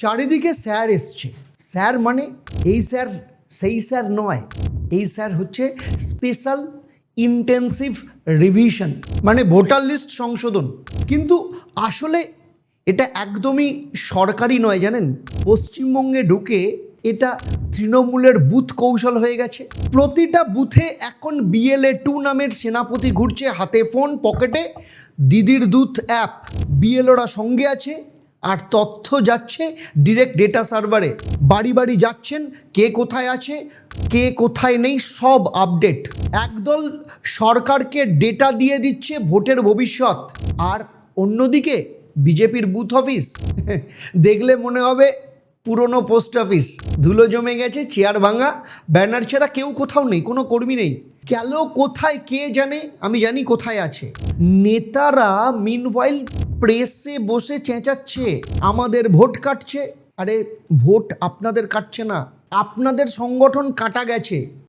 চারিদিকে স্যার এসছে। স্যার মানে এই স্যার, সেই স্যার নয়। এই স্যার হচ্ছে স্পেশাল ইন্টেন্সিভ রিভিশন মানে ভোটার লিস্ট সংশোধন। কিন্তু আসলে এটা একদমই সরকারি নয়, জানেন? পশ্চিমবঙ্গে ঢুকে এটা তৃণমূলের বুথ কৌশল হয়ে গেছে। প্রতিটা বুথে এখন বিএলএ টু নামের সেনাপতি ঘুরছে, হাতে ফোন, পকেটে। দিদির দুধ অ্যাপ, বিএলওরা সঙ্গে আছে। আর তথ্য যাচ্ছে ডিরেক্ট ডেটা সার্ভারে বাড়ি বাড়ি যাচ্ছেন, কে কোথায় আছে, কে কোথায় নেই, সব আপডেট একদল সরকারকে ডেটা দিয়ে দিচ্ছে ভোটের ভবিষ্যৎ। আর অন্যদিকে বিজেপির বুথ অফিস দেখলে মনে হবে পুরনো পোস্ট অফিস ধুলো জমে গেছে চেয়ার ভাঙা ব্যানার ছাড়া কেউ কোথাও নেই, কোনো কর্মী নেই। গেল কোথায়, কে জানে, আমি জানি কোথায় আছে। নেতারা মিনওয়াইল প্রেসে বসে চেঁচাচ্ছে, আমাদের ভোট কাটছে। আরে, ভোট আপনাদের কাটছে না। আপনাদের সংগঠন কাটা গেছে।